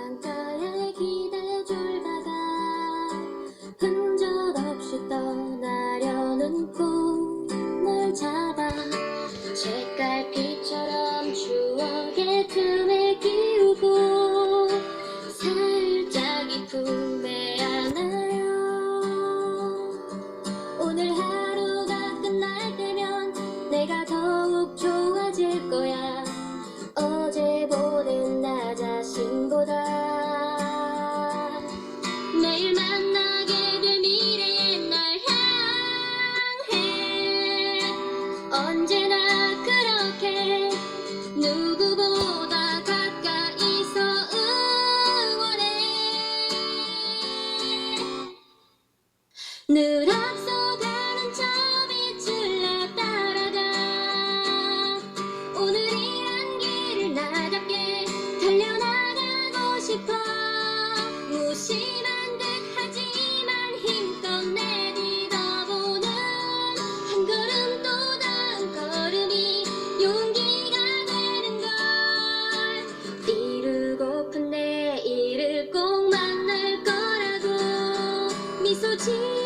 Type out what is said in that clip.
강가에 기대 졸다가 흔적 없이 떠나려는 꿈을 잡아 색깔빛처럼 추억의 틈에 끼우고 살짝 이 품에 안아요. 오늘 하루가 끝날 때면 내가 더욱 좋아질 거야. 늘 앞서가는 저 빛을 나 따라가. 오늘이란 길을 나답게 달려나가고 싶어. 무심한 듯 하지만 힘껏 내딛어보는 한 걸음 또 다음 걸음이 용기가 되는 걸. 이루고픈 내일을 꼭 만날 거라고 미소 지